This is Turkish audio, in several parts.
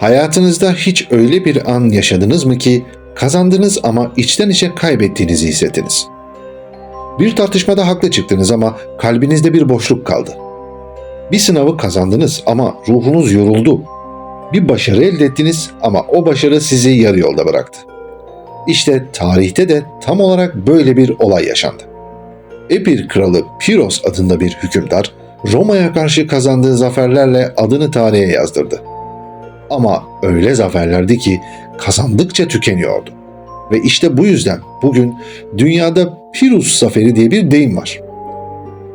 Hayatınızda hiç öyle bir an yaşadınız mı ki kazandınız ama içten içe kaybettiğinizi hissettiniz? Bir tartışmada haklı çıktınız ama kalbinizde bir boşluk kaldı. Bir sınavı kazandınız ama ruhunuz yoruldu. Bir başarı elde ettiniz ama o başarı sizi yarı yolda bıraktı. İşte tarihte de tam olarak böyle bir olay yaşandı. Epir kralı Piros adında bir hükümdar Roma'ya karşı kazandığı zaferlerle adını tarihe yazdırdı. Ama öyle zaferlerdi ki kazandıkça tükeniyordu. Ve işte bu yüzden bugün dünyada Pirus Zaferi diye bir deyim var.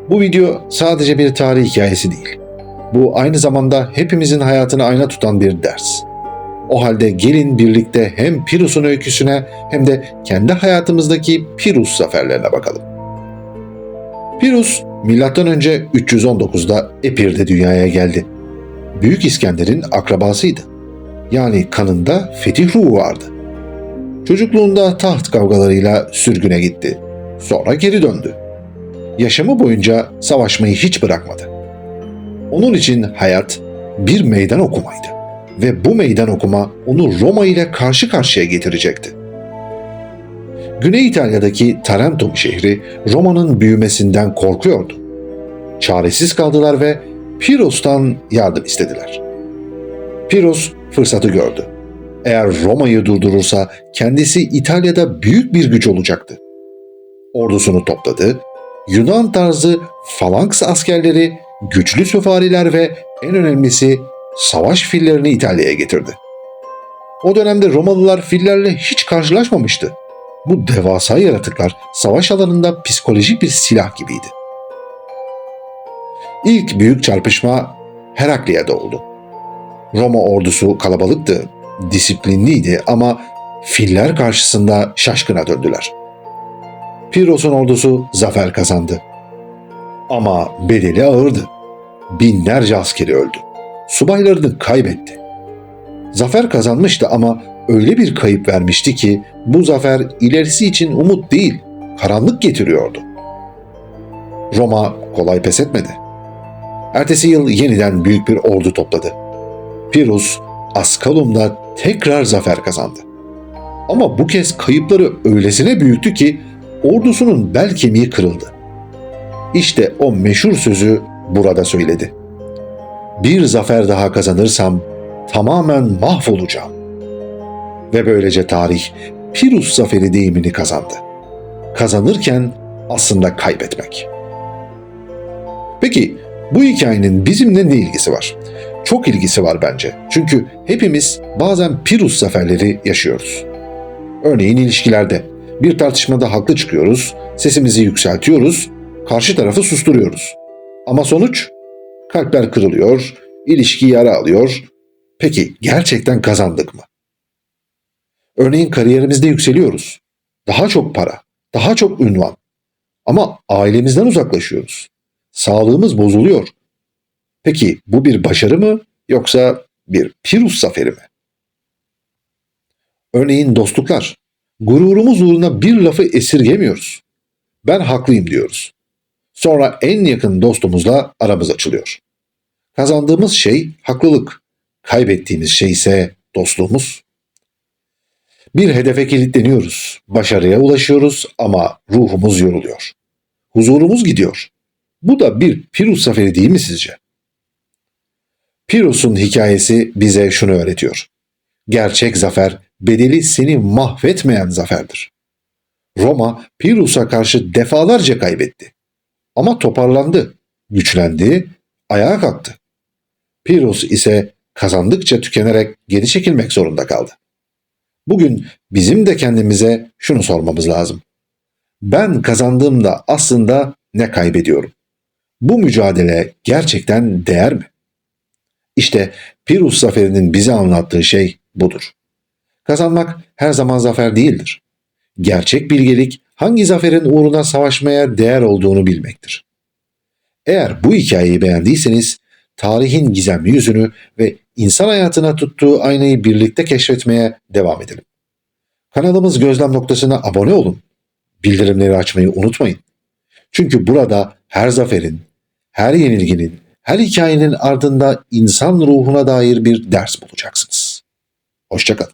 Bu video sadece bir tarih hikayesi değil. Bu aynı zamanda hepimizin hayatını ayna tutan bir ders. O halde gelin birlikte hem Pirus'un öyküsüne hem de kendi hayatımızdaki Pirus zaferlerine bakalım. Pirus, M.Ö. 319'da Epir'de dünyaya geldi. Büyük İskender'in akrabasıydı. Yani kanında fetih ruhu vardı. Çocukluğunda taht kavgalarıyla sürgüne gitti. Sonra geri döndü. Yaşamı boyunca savaşmayı hiç bırakmadı. Onun için hayat bir meydan okumaydı ve bu meydan okuma onu Roma ile karşı karşıya getirecekti. Güney İtalya'daki Tarentum şehri Roma'nın büyümesinden korkuyordu. Çaresiz kaldılar ve Piros'tan yardım istediler. Piros fırsatı gördü. Eğer Roma'yı durdurursa kendisi İtalya'da büyük bir güç olacaktı. Ordusunu topladı, Yunan tarzı falanks askerleri, güçlü süvariler ve en önemlisi savaş fillerini İtalya'ya getirdi. O dönemde Romalılar fillerle hiç karşılaşmamıştı. Bu devasa yaratıklar savaş alanında psikolojik bir silah gibiydi. İlk büyük çarpışma Heraklia'da oldu. Roma ordusu kalabalıktı, disiplinliydi ama filler karşısında şaşkına döndüler. Piros'un ordusu zafer kazandı. Ama bedeli ağırdı. Binlerce askeri öldü. Subaylarını kaybetti. Zafer kazanmıştı ama öyle bir kayıp vermişti ki bu zafer ilerisi için umut değil, karanlık getiriyordu. Roma kolay pes etmedi. Ertesi yıl yeniden büyük bir ordu topladı. Pirus, Askalum'da tekrar zafer kazandı. Ama bu kez kayıpları öylesine büyüktü ki ordusunun bel kemiği kırıldı. İşte o meşhur sözü burada söyledi. Bir zafer daha kazanırsam tamamen mahvolacağım. Ve böylece tarih Pirus zaferi deyimini kazandı. Kazanırken aslında kaybetmek. Peki bu hikayenin bizimle ne ilgisi var? Çok ilgisi var bence. Çünkü hepimiz bazen Pirus zaferleri yaşıyoruz. Örneğin ilişkilerde bir tartışmada haklı çıkıyoruz, sesimizi yükseltiyoruz, karşı tarafı susturuyoruz. Ama sonuç kalpler kırılıyor, ilişki yara alıyor. Peki gerçekten kazandık mı? Örneğin kariyerimizde yükseliyoruz. Daha çok para, daha çok ünvan. Ama ailemizden uzaklaşıyoruz. Sağlığımız bozuluyor. Peki bu bir başarı mı yoksa bir Pirus zaferi mi? Örneğin dostluklar. Gururumuz uğruna bir lafı esirgemiyoruz. Ben haklıyım diyoruz. Sonra en yakın dostumuzla aramız açılıyor. Kazandığımız şey haklılık. Kaybettiğimiz şey ise dostluğumuz. Bir hedefe kilitleniyoruz. Başarıya ulaşıyoruz ama ruhumuz yoruluyor. Huzurumuz gidiyor. Bu da bir Pirus zaferi değil mi sizce? Pirus'un hikayesi bize şunu öğretiyor. Gerçek zafer bedeli seni mahvetmeyen zaferdir. Roma Pirus'a karşı defalarca kaybetti. Ama toparlandı, güçlendi, ayağa kalktı. Pirus ise kazandıkça tükenerek geri çekilmek zorunda kaldı. Bugün bizim de kendimize şunu sormamız lazım. Ben kazandığımda aslında ne kaybediyorum? Bu mücadele gerçekten değer mi? İşte Pirus zaferinin bize anlattığı şey budur. Kazanmak her zaman zafer değildir. Gerçek bilgelik hangi zaferin uğruna savaşmaya değer olduğunu bilmektir. Eğer bu hikayeyi beğendiyseniz tarihin gizemli yüzünü ve insan hayatına tuttuğu aynayı birlikte keşfetmeye devam edelim. Kanalımız Gözlem noktasına abone olun. Bildirimleri açmayı unutmayın. Çünkü burada her zaferin, her yenilginin, her hikayenin ardında insan ruhuna dair bir ders bulacaksınız. Hoşçakalın.